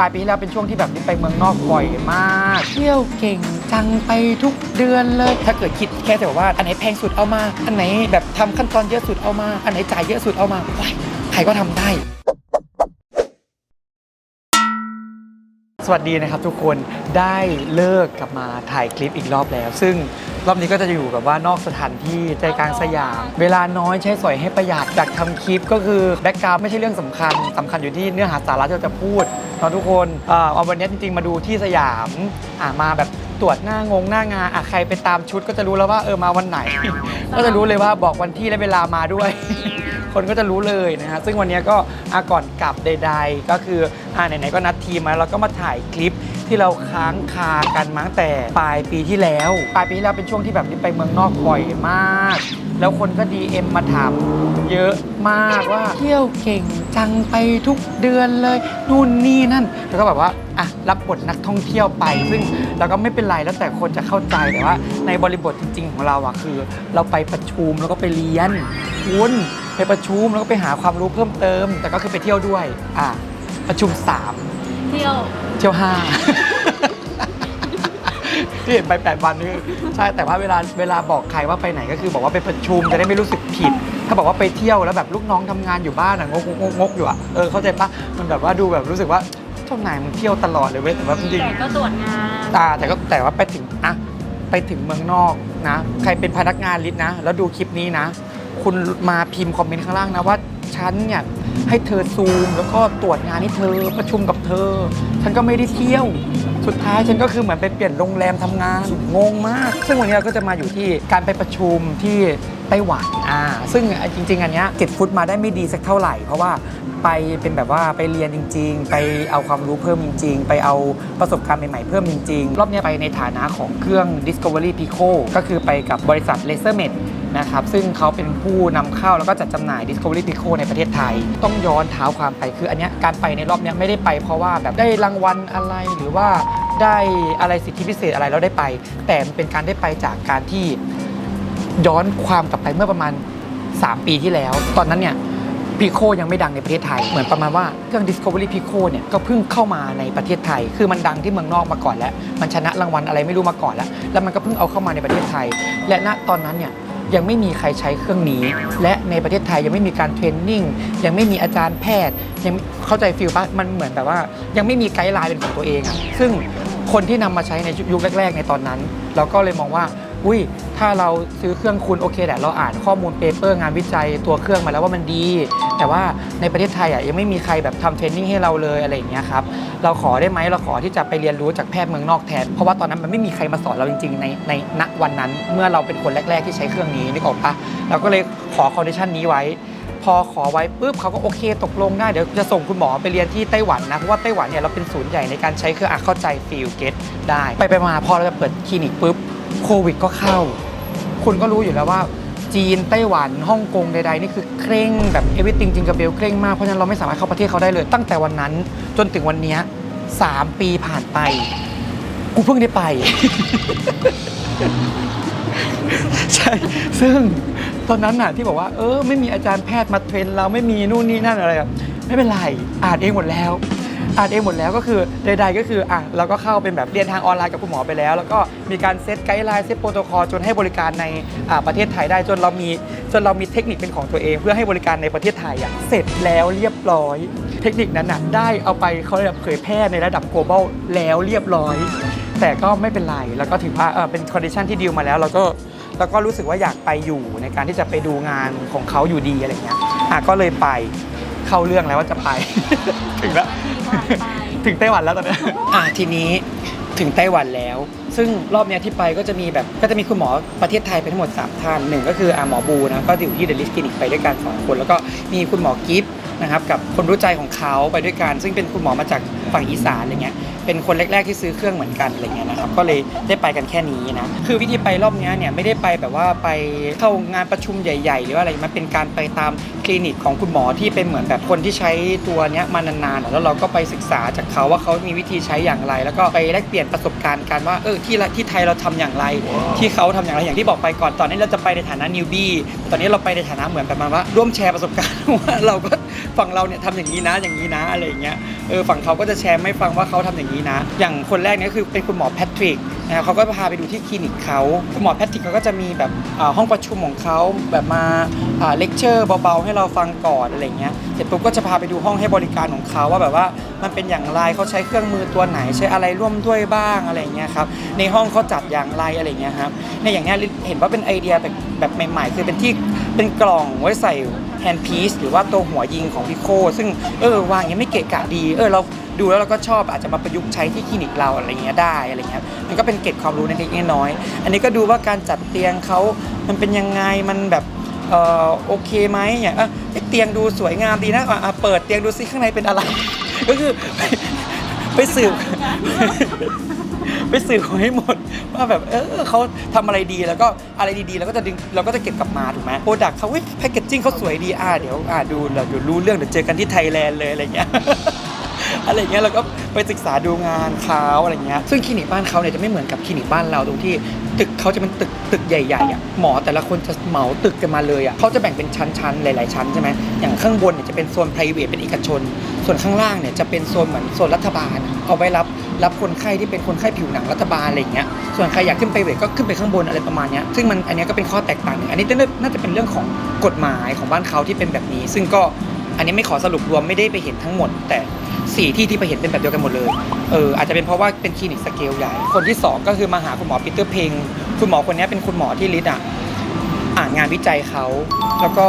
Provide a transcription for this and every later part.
ปลายปีที่แล้วเป็นช่วงที่แบบนี้ไปเมืองนอกบ่อยมาก เที่ยวเก่งจังไปทุกเดือนเลย ถ้าเกิดคิดแค่แต่ว่า อันไหนแพงสุดเอามา อันไหนแบบทำขั้นตอนเยอะสุดเอามา อันไหนจ่ายเยอะสุดเอามาใครก็ทำได้ สวัสดีนะครับทุกคนได้เลิกกลับมาถ่ายคลิปอีกรอบแล้ว ซึ่งรอบนี้ก็จะอยู่แบบว่านอกสถานที่ใจกลางสยาม เวลาน้อยใช้สอยให้ประหยัดจากทำคลิปก็คือแบ็กกราวไม่ใช่เรื่องสำคัญสำคัญอยู่ที่เนื้อหาสาระที่เราจะพูดเนาะทุกคนเอาวันนี้จริงๆมาดูที่สยามมาแบบตรวจหน้างงหน้างานอะใครไปตามชุดก็จะรู้แล้วว่าเออมาวันไหน ก็จะรู้เลยว่าบอกวันที่และเวลามาด้วย คนก็จะรู้เลยนะฮะซึ่งวันนี้ก็อาก่อนกลับใด ๆ ก็คืออ่าไหนๆก็นัดทีมมาแล้วก็มาถ่ายคลิปที่เราค้างคากันมาตั้งแต่ปลายปีที่แล้ว ปลายปีที่แล้วเป็นช่วงที่แบบนี้ไปเมืองนอกบ่อยมาก แล้วคนก็ DM มาถามเยอะมากว่าเที่ยวเก่งจังไปทุกเดือนเลยนู่นนี่นั่น แล้วก็แบบว่าอะรับบทนักท่องเที่ยวไป ซึ่งเราก็ไม่เป็นไรแล้วแต่คนจะเข้าใจแต่ว่าในบริบทจริง ๆ ของเราอะคือ เราไปประชุมแล้วก็ไปเรียนคุณ ไปประชุมแล้วก็ไปหาความรู้เพิ่มเติม แต่ก็คือไปเที่ยวด้วยอะประชุม 3 เที่ยวเที่ยวห้าที่เห็นไป 8 วันนี่ใช่แต่ว่าเวลาเวลาบอกใครว่าไปไหนก็คือบอกว่าไปประชุมจะได้ไม่รู้สึกผิด ถ้าบอกว่าไปเที่ยวแล้วแบบลูกน้องทำงานอยู่บ้านอะงกงกงกอยู่อะเออเข้าใจปะมันแบบว่าดูแบบรู้สึกว่าเจ้านายมึงเที่ยวตลอดเลยเว้ยแต่ว่าจริงแต่ก็ตรวจงานๆอ่าแต่ก็แต่ว่าไปถึงอะไปถึงเมืองนอกนะ ใครเป็นพนักงานลิสต์นะ แล้วดูคลิปนี้นะ คุณมาพิมพ์คอมเมนต์ข้างล่างนะว่าฉันเนี่ยให้เธอซูม แล้วก็ตรวจงานให้เธอประชุมกับเธอ ฉันก็ไม่ได้เที่ยว สุดท้ายฉันก็คือเหมือนไปเปลี่ยนโรงแรมทำงานงงมาก ซึ่งวันนี้เราก็จะมาอยู่ที่การไปประชุมที่ไต้หวันอ่าซึ่งจริง ๆ อันเนี้ยจิตฟุตมาได้ไม่ดีสักเท่าไหร่ เพราะว่าไปเป็นแบบว่าไปเรียนจริง ๆ ไปเอาความรู้เพิ่มจริง ๆ ไปเอาประสบการณ์ใหม่ ๆ เพิ่มจริง ๆ รอบนี้ไปในฐานะของเครื่อง Discovery Pico ก็คือไปกับบริษัท LaserMed นะครับซึ่งเขาเป็นผู้นำเข้าแล้วก็จัดจำหน่าย Discovery Pico ในประเทศไทย ต้องย้อนเท้าความไปคืออันเนี้ยการไปในรอบเนี้ยไม่ได้ไปเพราะว่าแบบได้รางวัลอะไรหรือว่าได้อะไรสิทธิพิเศษอะไรแล้วได้ไป แต่มันเป็นการได้ไปจากการที่ย้อนความกลับไปเมื่อประมาณ 3 ปีที่แล้ว ตอนนั้นเนี่ยพีโคยังไม่ดังในประเทศไทย เหมือนประมาณว่าเครื่อง Discovery Pico เนี่ยก็เพิ่งเข้ามาในประเทศไทย คือมันดังที่เมืองนอกมาก่อนแล้ว มันชนะรางวัลอะไรไม่รู้มาก่อนแล้ว แล้วมันก็เพิ่งเอาเข้ามาในประเทศไทย และณตอนนั้นเนี่ย ยังไม่มีใครใช้เครื่องนี้ และในประเทศไทยยังไม่มีการเทรนนิ่งยังไม่มีอาจารย์แพทย์ ยังเข้าใจฟิลปะมันเหมือนแบบว่า ยังไม่มีไกด์ไลน์เป็นของตัวเองอะซึ่งคนที่นำมาใช้ในยุคแรก ๆ ในตอนนั้น เราก็เลยมองว่า อุ้ยถ้าเราซื้อเครื่องคุณโอเคแหละเราอ่านข้อมูลเปเปอร์งานวิจัยตัวเครื่องมาแล้วว่ามันดี แต่ว่าในประเทศไทยอะยังไม่มีใครแบบทำเทรนนิ่งให้เราเลยอะไรอย่างเงี้ยครับเราขอได้ไหมเราขอที่จะไปเรียนรู้จากแพทย์เมืองนอกแทนเพราะว่าตอนนั้นมันไม่มีใครมาสอนเราจริงๆในในณวันนั้น เมื่อเราเป็นคนแรก ๆ ที่ใช้เครื่องนี้นึกออกปะเราก็เลยขอคอนดิชันนี้ไว้พอขอไว้ปุ๊บเขาก็โอเคตกลงได้เดี๋ยวจะส่งคุณหมอไปเรียนที่ไต้หวันนะเพราะว่าไต้หวันเนี่ยเราเป็นศูนย์ใหญ่ในการใช้เครื่องอะเข้าใจฟีลเกตได้ ไปไปมาพอเราจะเปิดคลินิกปุ๊บ โควิดก็เข้า คุณก็รู้อยู่แล้วว่า จีนไต้หวันฮ่องกงใดๆนี่คือเคร่งแบบเอวิติงจริงกับเบลเคร่งมากเพราะฉะนั้นเราไม่สามารถเข้าประเทศเขาได้เลย ตั้งแต่วันนั้นจนถึงวันนี้สามปีผ่านไป กูเพิ่งได้ไป ใช่ ซึ่งตอนนั้นน่ะที่บอกว่าเออไม่มีอาจารย์แพทย์มาเทรนเราไม่มีนู่นนี่นั่นอะไรอะไม่เป็นไรอ่านเองหมดแล้ว อ่านเองหมดแล้วก็คือใดๆก็คืออะเราก็เข้าเป็นแบบเรียนทางออนไลน์กับคุณหมอไปแล้ว แล้วก็มีการเซตไกด์ไลน์เซตโปรโตคอลจนให้บริการในอ่าประเทศไทยได้จนเรามีจนเรามีเทคนิคเป็นของตัวเอง เพื่อให้บริการในประเทศไทยอะเสร็จแล้วเรียบร้อย เทคนิคนั้นน่ะได้เอาไปเขาเรียกเผยแพร่ในระดับ global แล้วเรียบร้อย แต่ก็ไม่เป็นไรแล้วก็ถือว่าเออเป็นคอนดิชันที่ดีลมาแล้วเราก็เราก็รู้สึกว่าอยากไปอยู่ในการที่จะไปดูงานของเขาอยู่ดีอะไรเงี้ยอะก็เลยไปเข้าเรื่องแล้วว่าจะไป ถึงแล้ว ถึงไต้หวันแล้วตอนนี้อะทีนี้ถึงไต้หวันแล้ว ซึ่งรอบเนี้ยที่ไปก็จะมีแบบก็จะมีคุณหมอประเทศไทยไปทั้งหมด 3 ท่านหนึ่งก็คืออาหมอบูนะก็อยู่ที่เดลิสคลินิกไปด้วยกันสองคน แล้วก็มีคุณหมอกิฟต์นะครับกับคนรู้ใจของเขาไปด้วยกัน ซึ่งเป็นคุณหมอมาจากฝั่งอีสานอะไรเงี้ย เป็นคนแรก ๆที่ซื้อเครื่องเหมือนกันอะไรเงี้ยนะครับก็เลยได้ไปกันแค่นี้นะคือวิธีไปรอบนี้เนี่ยไม่ได้ไปแบบว่าไปเข้างานประชุมใหญ่ ๆ หรือว่าอะไรมันเป็นการไปตามคลินิกของคุณหมอที่เป็นเหมือนแบบคนที่ใช้ตัวเนี้ยมานานๆแล้วเราก็ไปศึกษาจากเขาว่าเขามีวิธีใช้อย่างไร แล้วก็ไปแลกเปลี่ยนประสบการณ์กันว่าเออที่ที่ไทยเราทำอย่างไร ที่เขาทำอย่างไรอย่างที่บอกไปก่อนตอนนี้เราจะไปในฐานะนิวบี้ตอนนี้เราไปในฐานะเหมือนประมาณว่าร่วมแชร์ประสบการณ์ว่าเราก็ฝั่งเราเนี่ยทำอย่างนี้นะอย่างนี้นะอะไรเงี้ยเออฝั่งเขาก็จะแชร์ชร์ให้ฟังว่าเขาทำอย่างนี้นะ อย่างคนแรกเนี่ยคือเป็นคุณหมอแพทริกนะครับเขาก็พาไปดูที่คลินิกเขาคุณหมอแพทริกเขาก็จะมีแบบห้องประชุมของเขาแบบมาเลคเชอร์เบาๆให้เราฟังก่อนอะไรเงี้ยเสร็จปุ๊บก็จะพาไปดูห้องให้บริการของเขาว่าแบบว่ามันเป็นอย่างไรเขาใช้เครื่องมือตัวไหนใช้อะไรร่วมด้วยบ้างอะไรเงี้ยครับในห้องเขาจัดอย่างไรอะไรเงี้ยครับในอย่างเงี้ยเห็นว่าเป็นไอเดียแบบแบบใหม่ๆ คือเป็นที่เป็นกล่องไว้ใส่แฮนด์พีซหรือว่าตัวหัวยิงของพี่โคซึ่งเออวางอย่างนี้ไม่เกะกะดีเออเรา ดูแล้วเราก็ชอบอาจจะมาประยุกต์ใช้ที่คลินิกเราอะไรเงี้ยได้อะไรเงี้ยมันก็เป็นเกร็ดความรู้ในเล็กๆน้อยๆอันนี้ก็ดูว่าการจัดเตียงเขามันเป็นยังไงมันแบบเออโอเคไหมอย่างเออเตียงดูสวยงามดีนะอะเปิดเตียงดูซิข้างในเป็นอะไร ก็คือไปสืบไปสืบให้หมดว่าแบบเออเขาทำอะไรดีแล้วก็อะไรดีๆเราก็จะดึงเราก็จะเก็บกลับมาถูกไหมโปรดักเขาแพคเกจจิ้งเขาสวยดีอ่าเดี๋ยวอ่าดูเดี๋ยวรู้เรื่องเดี๋ยวเจอกันที่ไทยแลนด์เลยอะไรเงี้ย อะไรเงี้ยเราก็ไปศึกษาดูงานเขาอะไรเงี้ยซึ่งคลินิกบ้านเขาเนี่ยจะไม่เหมือนกับคลินิกบ้านเราตรงที่ ตึกเขาจะเป็นตึกตึกใหญ่ๆอะหมอแต่ละคนจะเหมาตึกกันมาเลยอะเขาจะแบ่งเป็นชั้นๆหลายๆชั้นใช่ไหมอย่างข้างบนเนี่ยจะเป็นโซน p r i v a t เป็นเอกชน ส่วนข้างล่างเนี่ยจะเป็นโซนเหมือนโซนรัฐบาล เอาไว้รับรับคนไข้ที่เป็นคนไข้ผิวหนังรัฐบาลอะไรเงี้ยส่วนใครอยากขึ้นไปเวทก็ขึ้นไปข้างบนอะไรประมาณเนี้ยซึ่งมันอันนี้ก็เป็นข้อแตกต่างหนึ่งอันนี้น่าจะเป็นเรื่องของกฎหมายของบ้านเขาที่เป็นแบบนี้ ซึ่งก็ อันนี้ไม่ขอสรุปรวมไม่ได้ไปเห็นทั้งหมด แต่สี่ที่ที่ไปเห็นเป็นแบบเดียวกันหมดเลย เอออาจจะเป็นเพราะว่าเป็นคลินิกสเกลใหญ่ คนที่สองก็คือมาหาคุณหมอปีเตอร์เพงคุณหมอคนนี้เป็นคุณหมอที่ลิดอะอ่านงานวิจัยเขาแล้วก็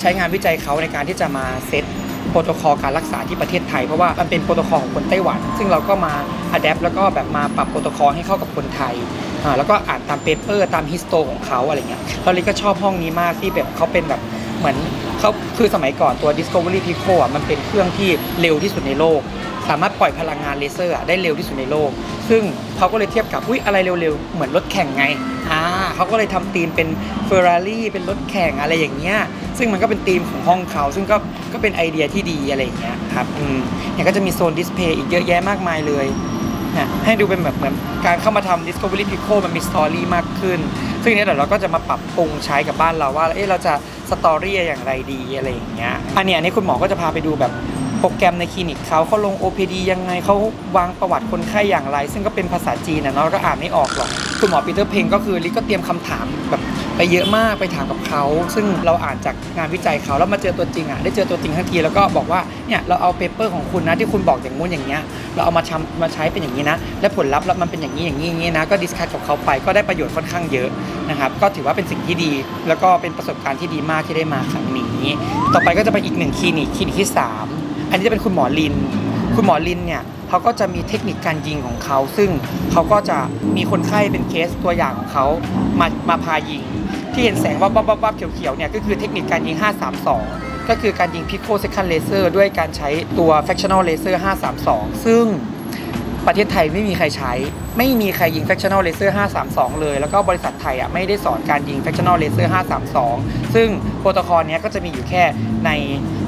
ใช้งานวิจัยเขาในการที่จะมาเซตโปรโตคอลการรักษาที่ประเทศไทย เพราะว่ามันเป็นโปรโตคอลของคนไต้หวัน ซึ่งเราก็มาอัดแอปแล้วก็แบบมาปรับโปรโตคอลให้เข้ากับคนไทยอ่าแล้วก็อ่านตามเปเปอร์ตามฮิสโตของเขาอะไรเงี้ยเราเลยก็ชอบห้องนี้มากที่แบบเขาเป็นแบบเหมือน เขาคือสมัยก่อนตัว Discovery Pico อะมันเป็นเครื่องที่เร็วที่สุดในโลก สามารถปล่อยพลังงานเลเซอร์อะได้เร็วที่สุดในโลก ซึ่งเขาก็เลยเทียบกับอุ้ยอะไรเร็วๆ เหมือนรถแข่งไงอ่าเขาก็เลยทำธีมเป็นเฟอร์รารี่เป็นรถแข่งอะไรอย่างเงี้ยซึ่งมันก็เป็นธีมของห้องเขา ซึ่งก็ก็เป็นไอเดียที่ดีอะไรอย่างเงี้ยครับอืมเนี่ยก็จะมีโซนดิสเพย์อีกเยอะแยะมากมายเลย นะให้ดูเป็นแบบเหมือนการเข้ามาทำ Discovery Pico มันมีสตอรี่มากขึ้น ซึ่งเนี้ยเดี๋ยวเราก็จะมาปรับปรุงใช้กับบ้านเราว่า เอ๊ะเราจะสตอรี่อย่างไรดีอะไรอย่างเงี้ย อันเนี้ยอันนี้คุณหมอก็จะพาไปดูแบบ โปรแกรมในคลินิกเขาเขาลง OPD ยังไงเขาวางประวัติคนไข้อย่างไร ซึ่งก็เป็นภาษาจีนนะเนาะก็อ่านไม่ออกหรอกคุณหมอปีเตอร์เพงก็คือลิก็เตรียมคำถามแบบไปเยอะมากไปถามกับเขา ซึ่งเราอ่านจากงานวิจัยเขาแล้วมาเจอตัวจริงอะได้เจอตัวจริงทันทีแล้วก็บอกว่าเนี่ยเราเอาเปเปอร์ของคุณนะที่คุณบอกอย่างงู้นอย่างเงี้ยเราเอามาทำมาใช้เป็นอย่างนี้นะ และผลลัพธ์แล้วมันเป็นอย่างนี้อย่างนี้อย่างนี้นะก็ดิสคัทกับเขาไปก็ได้ประโยชน์ค่อนข้างเยอะนะครับก็ถือว่าเป็นสิ่งที่ดี แล้วก็เป็นประสบการณ์ที่ดีมากที่ได้มาครั้งนี้ ต่อไปก็จะไปอีกหนึ่งคลินิกคลินิกที่สาม อันนี้จะเป็นคุณหมอลิน คุณหมอลินเนี่ยเขาก็จะมีเทคนิคการยิงของเขา ซึ่งเขาก็จะมีคนไข้เป็นเคสตัวอย่างของเขามามาพายิง ที่เห็นแสงวับวับวับวับเขียวๆเนี่ยก็คือเทคนิคการยิง 532 ก็คือการยิงพิโคเซคันเลเซอร์ด้วยการใช้ตัว fractional laser 532 ซึ่งประเทศไทยไม่มีใครใช้ ไม่มีใครยิง fractional laser 532 เลย แล้วก็บริษัทไทยอะไม่ได้สอนการยิง fractional laser 532 ซึ่งโปรโตคอลเนี้ยก็จะมีอยู่แค่ใน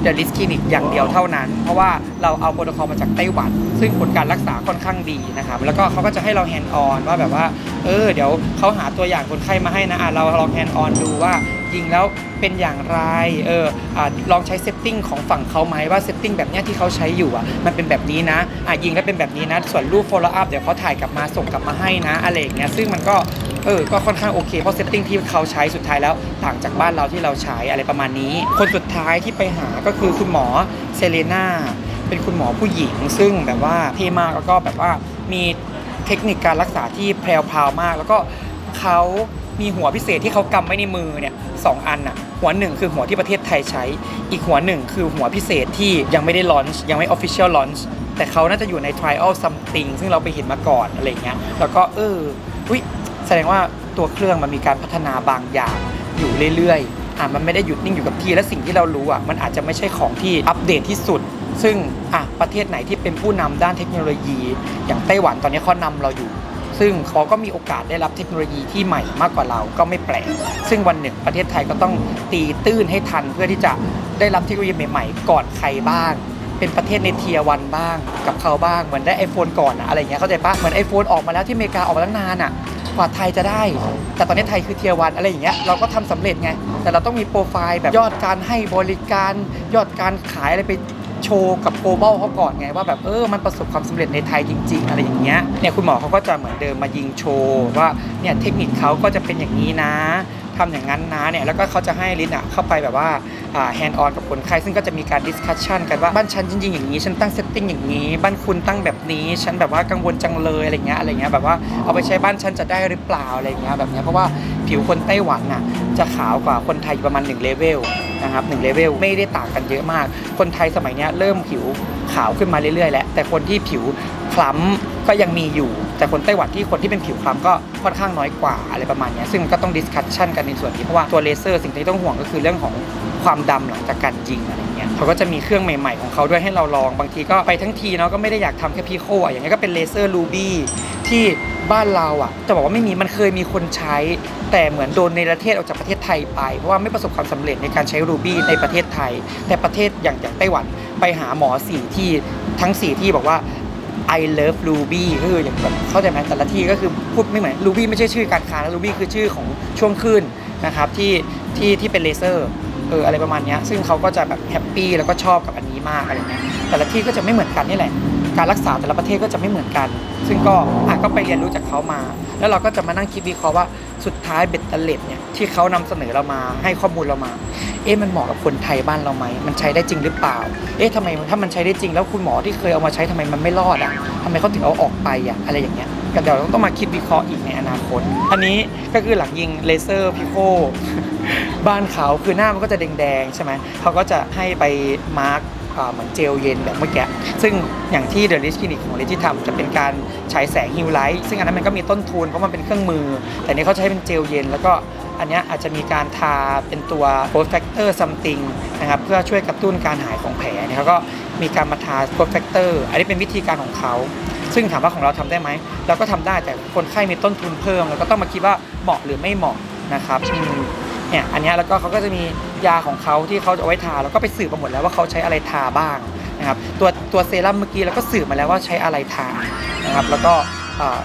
The List Clinic อย่างเดียวเท่านั้น เพราะว่าเราเอาโปรโตคอลมาจากไต้หวัน ซึ่งผลการรักษาค่อนข้างดีนะครับ แล้วก็เขาก็จะให้เรา hand on ว่าแบบว่า เออ เดี๋ยวเขาหาตัวอย่างคนไข้มาให้นะอะเราลอง hand on ดูว่ายิงแล้วเป็นอย่างไร เอออะลองใช้เซตติ้งของฝั่งเขาไหมว่าเซตติ้งแบบนี้ที่เขาใช้อยู่อะ มันเป็นแบบนี้นะ อะยิงแล้วเป็นแบบนี้นะ ส่วนรูป follow up เดี๋ยวเขาถ่ายกลับมาส่งกลับมาให้นะ อะไรอย่างเงี้ย ซึ่งมันก็ เออก็ค่อนข้างโอเคเพราะเซตติ้งที่เขาใช้สุดท้ายแล้วต่างจากบ้านเราที่เราใช้อะไรประมาณนี้ คนสุดท้ายที่ไปหาก็คือคุณหมอเซเลนาเป็นคุณหมอผู้หญิง ซึ่งแบบว่าเท่มากแล้วก็แบบว่ามีเทคนิคการรักษาที่แพรวพราวมาก แล้วก็เขามีหัวพิเศษที่เขากำไว้ในมือเนี่ยสองอันน่ะหัวหนึ่งคือหัวที่ประเทศไทยใช้ อีกหัวหนึ่งคือหัวพิเศษที่ยังไม่ได้ลอนช์ยังไม่ official launch แต่เขาน่าจะอยู่ใน trial something ซึ่งเราไปเห็นมาก่อนอะไรเงี้ยแล้วก็เอออุ้ย ดงว่าตัวเครื่องมันมีการพัฒนาบางอย่างอยู่เรื่อยๆอะมันไม่ได้หยุดนิ่งอยู่กับที่และสิ่งที่เรารู้อะมันอาจจะไม่ใช่ของที่อัปเดตที่สุด ซึ่งอะประเทศไหนที่เป็นผู้นำด้านเทคโนโลยี อย่างไต้หวันตอนนี้เขานำเราอยู่ ซึ่งเขาก็มีโอกาสได้รับเทคโนโลยีที่ใหม่มากกว่าเราก็ไม่แปลกซึ่งวันหนึ่งประเทศไทยก็ต้องตีตื้นให้ทันเพื่อที่จะได้รับเทคโนโลยีใหม่ๆก่อนใครบ้างเป็นประเทศในเทียวันบ้างกับเขาบ้างเหมือนได้ iPhone ก่อนอะอะไรเงี้ยเข้าใจปะเหมือน iPhone ออกมาแล้วที่อเมริกาออกมาตั้งนานอะ ว่าไทยจะได้ แต่ตอนนี้ไทยคือเทียวันอะไรอย่างเงี้ยเราก็ทำสำเร็จไง แต่เราต้องมีโปรไฟล์แบบยอดการให้บริการยอดการขายอะไรไปโชว์กับโกลบอลเขาก่อนไงว่าแบบเออมันประสบความสำเร็จในไทยจริง ๆ อะไรอย่างเงี้ยเนี่ยคุณหมอเขาก็จะเหมือนเดิมมายิงโชว์ว่าเนี่ยเทคนิคเขาก็จะเป็นอย่างนี้นะ ทำอย่างนั้นนะเนี่ยแล้วก็เขาจะให้ลินอะเข้าไปแบบว่าแฮนด์ออนกับคนไข้ซึ่งก็จะมีการดิสคัชชันกันว่าบ้านฉันจริงๆอย่างนี้ฉันตั้งเซตติ้งอย่างนี้ บ้านคุณตั้งแบบนี้ฉันแบบว่ากังวลจังเลยอะไรเงี้ยอะไรเงี้ยแบบว่าเอาไปใช้บ้านฉันจะได้หรือเปล่าอะไรเงี้ยแบบเนี้ยเพราะว่าผิวคนไต้หวันอะจะขาวกว่าคนไทยประมาณ1เลเวล นะครับหนึ่งเลเวลไม่ได้ต่างกันเยอะมาก คนไทยสมัยนี้เริ่มผิวขาวขึ้นมาเรื่อยๆแล้วแต่คนที่ผิวคล้ำก็ยังมีอยู่ แต่คนไต้หวันที่คนที่เป็นผิวคล้ำก็ค่อนข้างน้อยกว่าอะไรประมาณนี้ซึ่งก็ต้องดิสคัชชันกันในส่วนนี้เพราะว่าตัวเลเซอร์สิ่งที่ต้องห่วงก็คือเรื่องของ ความดำหลังจากการยิงอะไรเงี้ยเขาก็จะมีเครื่องใหม่ ๆ ของเขาด้วยให้เราลองบางทีก็ไปทั้งทีเนาะก็ไม่ได้อยากทำแค่พีโคอะอย่างเงี้ยก็เป็นเลเซอร์ลูบี้ที่บ้านเราอะจะบอกว่าไม่มีมันเคยมีคนใช้ แต่เหมือนโดนในประเทศออกจากประเทศไทยไป เพราะว่าไม่ประสบความสำเร็จในการใช้รูบี้ในประเทศไทย แต่ประเทศอย่างอย่างไต้หวันไปหาหมอสี่ที่ทั้งสี่ที่บอกว่า I love Ruby ก็คืออย่างแบบเข้าใจไหมแต่ละที่ก็คือพูดไม่เหมือน Ruby ไม่ใช่ชื่อการค้านะ Ruby คือชื่อของช่วงคลื่นนะครับที่ที่ที่เป็นเลเซอร์ เอออะไรประมาณนี้ซึ่งเขาก็จะแบบแฮปปี้แล้วก็ชอบกับอันนี้มากอะไรเงี้ยแต่ละที่ก็จะไม่เหมือนกันนี่แหละ การรักษาแต่ละประเทศก็จะไม่เหมือนกัน ซึ่งก็อะก็ไปเรียนรู้จากเขามา แล้วเราก็จะมานั่งคิดวิเคราะห์ว่าสุดท้ายเบ็ดเตล็ดเนี่ยที่เขานำเสนอเรามาให้ข้อมูลเรามา เอ๊ะมันเหมาะกับคนไทยบ้านเราไหมมันใช้ได้จริงหรือเปล่า เอ๊ะทำไมถ้ามันใช้ได้จริงแล้วคุณหมอที่เคยเอามาใช้ทำไมมันไม่รอดอะทำไมเขาถึงเอาออกไปอะอะไรอย่างเงี้ย เดี๋ยวต้องมาคิดวิเคราะห์อีกในอนาคต อันนี้ก็คือหลังยิงเลเซอร์พิโคบ้านเขาคือหน้ามันก็จะแดงๆใช่ไหมเขาก็จะให้ไปมาร์กเหมือนเจลเย็นแบบเมื่อกี้ ซึ่งอย่างที่เดอะลิสคลินิกของเลที่ทำจะเป็นการฉายแสงฮิวไลท์ซึ่งอันนั้นมันก็มีต้นทุนเพราะมันเป็นเครื่องมือ แต่นี้เขาใช้เป็นเจลเย็น แล้วก็อันนี้อาจจะมีการทาเป็นตัว growth factor something นะครับเพื่อช่วยกระตุ้นการหายของแผลเนี่ยเขาก็ มีการมาทา growth factor อันนี้เป็นวิธีการของเขา ซึ่งถามว่าของเราทำได้ไหมเราก็ทำได้แต่คนไข้มีต้นทุนเพิ่มแล้วก็ต้องมาคิดว่าเหมาะหรือไม่เหมาะนะครับเนี่ยอันนี้แล้วก็เขาก็จะมียาของเขาที่เขาจะเอาไว้ทาแล้วก็ไปสืบมาหมดแล้วว่าเขาใช้อะไรทาบ้างนะครับตัวตัวเซรั่มเมื่อกี้เราก็สืบมาแล้วว่าใช้อะไรทานะครับแล้วก็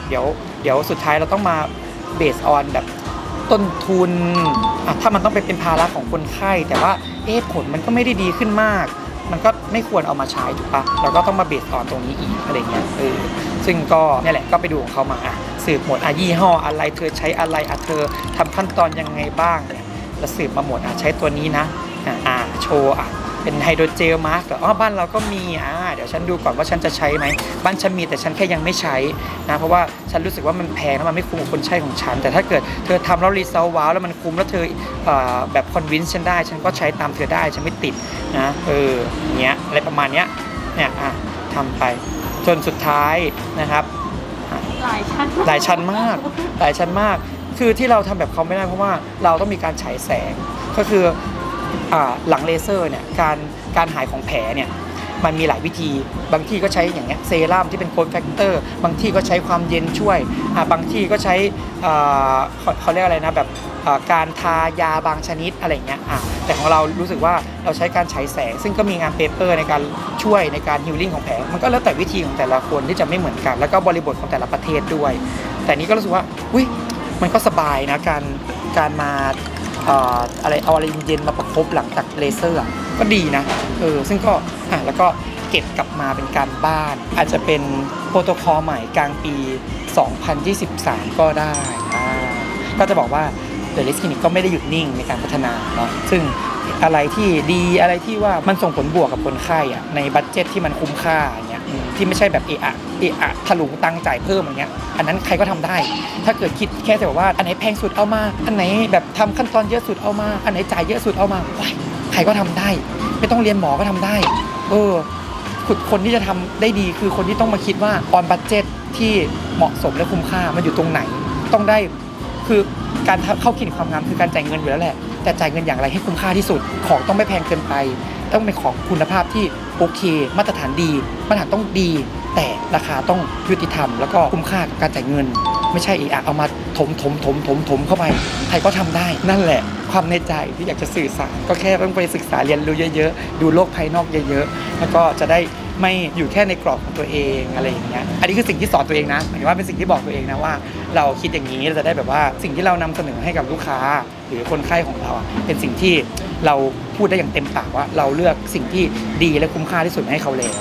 เดี๋ยวเดี๋ยวสุดท้ายเราต้องมาเบสออนแบบต้นทุน ถ้ามันต้องไปเป็นภาระของคนไข้ แต่ว่าเอ๊ะผลมันก็ไม่ได้ดีขึ้นมาก มันก็ไม่ควรเอามาใช้ถูกปะเราก็ต้องมาเบสออนตรงนี้อีกอะไรเงี้ยเออซึ่งก็นี่แหละก็ไปดูของเขามาอะสืบหมดอะยี่ห้ออะไรเธอใช้อะไรอะเธอทำขั้นตอนยังไงบ้างเนี่ยแล้วสืบมาหมดอะใช้ตัวนี้นะอะอะโชว์อะ เป็นไฮโดรเจลมาร์กเหรออ๋อบ้านเราก็มีอ่าเดี๋ยวฉันดูก่อนว่าฉันจะใช้ไหมบ้านฉันมีแต่ฉันแค่ยังไม่ใช้นะเพราะว่าฉันรู้สึกว่ามันแพงแล้วมันไม่คุ้มกับคนใช้ของฉัน แต่ถ้าเกิดเธอทำแล้วรีเซลว้าวแล้วมันคุ้มแล้วเธอเอ่อแบบคอนวินส์ฉันได้ ฉันก็ใช้ตามเธอได้ฉันไม่ติดนะเอออย่างเงี้ยอะไรประมาณเนี้ยเนี่ยอะทำไปจนสุดท้ายนะครับหลายชั้นหลายชั้นมากหลายชั้นมาก คือที่เราทำแบบเขาไม่ได้เพราะว่าเราต้องมีการฉายแสง ก็คืออ่า หลังเลเซอร์เนี่ยการการหายของแผลเนี่ยมันมีหลายวิธี บางที่ก็ใช้อย่างเงี้ยเซรั่มที่เป็นโคดแฟกเตอร์ บางที่ก็ใช้ความเย็นช่วย บางที่ก็ใช้เขาเรียกอะไรนะแบบการทายาบางชนิดอะไรเงี้ยแต่ของเรารู้สึกว่าเราใช้การฉายแสง ซึ่งก็มีงานเปเปอร์ในการช่วยในการฮิลลิ่งของแผล มันก็แล้วแต่วิธีของแต่ละคนที่จะไม่เหมือนกัน แล้วก็บริบทของแต่ละประเทศด้วย แต่นี้ก็รู้สึกว่า อุ้ยมันก็สบายนะการการมา อะไรเอาอะไรเย็นๆมาประคบหลังจากเลเซอร์ก็ดีนะเออซึ่งก็อะแล้วก็เก็บกลับมาเป็นการบ้าน อาจจะเป็นโปรโตคอลใหม่กลางปี 2023 ก็ได้อ่าก็จะบอกว่าเดอะลิสคลินิกก็ไม่ได้หยุดนิ่งในการพัฒนาเนาะซึ่งอะไรที่ดีอะไรที่ว่ามันส่งผลบวกกับคนไข้อะในบัตเจ็ตที่มันคุ้มค่า ที่ไม่ใช่แบบเอะอะเอะอะถลุงตังค์จ่ายเพิ่มอย่างเงี้ย อันนั้นใครก็ทำได้ ถ้าเกิดคิดแค่แต่ว่าอันไหนแพงสุดเอามา อันไหนแบบทำขั้นตอนเยอะสุดเอามา อันไหนจ่ายเยอะสุดเอามาใครก็ทำได้ ไม่ต้องเรียนหมอก็ทำได้ เออคือคนที่จะทำได้ดีคือคนที่ต้องมาคิดว่าออนบัตเจ็ตที่เหมาะสมและคุ้มค่ามันอยู่ตรงไหน ต้องได้คือการเข้าคิดความงามคือการจ่ายเงินอยู่แล้วแหละ แต่จ่ายเงินอย่างไรให้คุ้มค่าที่สุด ของต้องไม่แพงเกินไป ต้องเป็นของคุณภาพที่โอเค มาตรฐานดีมาตรฐานต้องดี แต่ราคาต้องยุติธรรม แล้วก็คุ้มค่ากับการจ่ายเงิน ไม่ใช่อีกอะเอามาถมถมถมถมถมเข้าไปใครก็ทำได้ นั่นแหละ ความในใจที่อยากจะสื่อสาร ก็แค่ต้องไปศึกษาเรียนรู้เยอะ ๆ ดูโลกภายนอกเยอะ ๆ แล้วก็จะได้ ไม่อยู่แค่ในกรอบของตัวเองอะไรอย่างเงี้ยอันนี้คือสิ่งที่สอนตัวเองนะหมายถึงว่าเป็นสิ่งที่บอกตัวเองนะว่า เราคิดอย่างนี้เราจะได้แบบว่าสิ่งที่เรานำเสนอให้กับลูกค้า หรือคนไข้ของเราอะเป็นสิ่งที่เราพูดได้อย่างเต็มปากว่า เราเลือกสิ่งที่ดีและคุ้มค่าที่สุดให้เขาแล้ว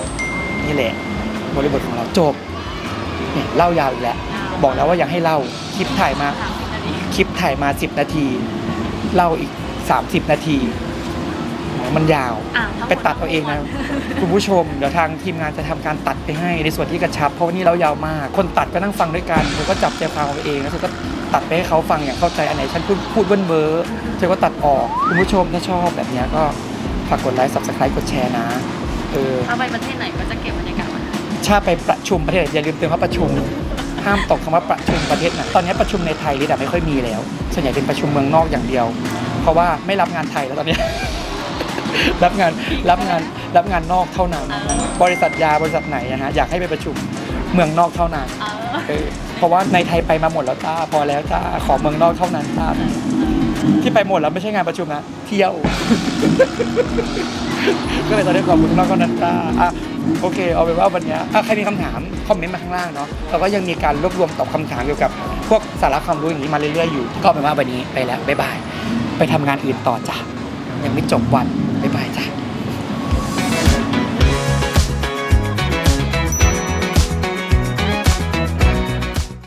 นี่แหละบริบทของเราจบเนี่ยเล่ายาวอีกแล้วบอกแล้วว่าอยากให้เล่าคลิปถ่ายมาคลิปถ่ายมา 10 นาที เล่าอีก 30 นาที มันยาว อะทั้งหมไปตัดเอาเองนะ คุณผู้ชม เดี๋ยวทางทีมงานจะทำการตัดไปให้ในส่วนที่กระชับ เพราะว่านี่เรายาวมาก คนตัดก็นั่งฟังด้วยกันเธอก็จับใจความเอาเองแล้วเธอก็ตัดไปให้เขาฟังอย่างเข้าใจอันไหนฉันพูดพูดเบิ้ลเบอร์เธอก็ตัดออกคุณผู้ชมถ้าชอบแบบเนี้ยก็ฝากกดไลค์ subscribe กดแชร์นะเออ ถ้าไปประเทศไหนก็จะเก็บบรรยากาศมาให้ถ้าไปประชุมประเทศอย่าลืมเตือนว่าประชุม ห้ามตกคำว่าประชุมประเทศไหนตอนนี้ประชุมในไทยลิดอะไม่ค่อยมีแล้ว ส่วนใหญ่เป็นประชุมเมืองนอกอย่างเดียว เพราะว่าไม่รับงานไทยแล้วตอนนี้ รับงานรับงานรับงานนอกเท่านั้น บริษัทยาบริษัทไหนนะฮะอยากให้ไปประชุมเมืองนอกเท่านั้นเออเออเพราะว่าในไทยไปมาหมดแล้วจ้าพอแล้วจ้าขอเมืองนอกเท่านั้นจ้าที่ไปหมดแล้วไม่ใช่งานประชุมนะเที่ยว ก็เลยตอนนี้ขอเมืองนอกเท่านั้นจ้าอะโอเค เอาเป็นว่าวันเนี้ยอะใครมีคำถามคอมเมนต์มาข้างล่างเนาะเราก็ยังมีการรวบรวมตอบคำถามเกี่ยวกับ พวกสาระความรู้อย่างนี้มาเรื่อยๆอยู่ ก็เป็นว่าวันนี้ไปแล้วบ๊ายบาย ไปทำงานอื่นต่อจ้ะ ยังไม่จบวันบ๊ายบายจ้ะ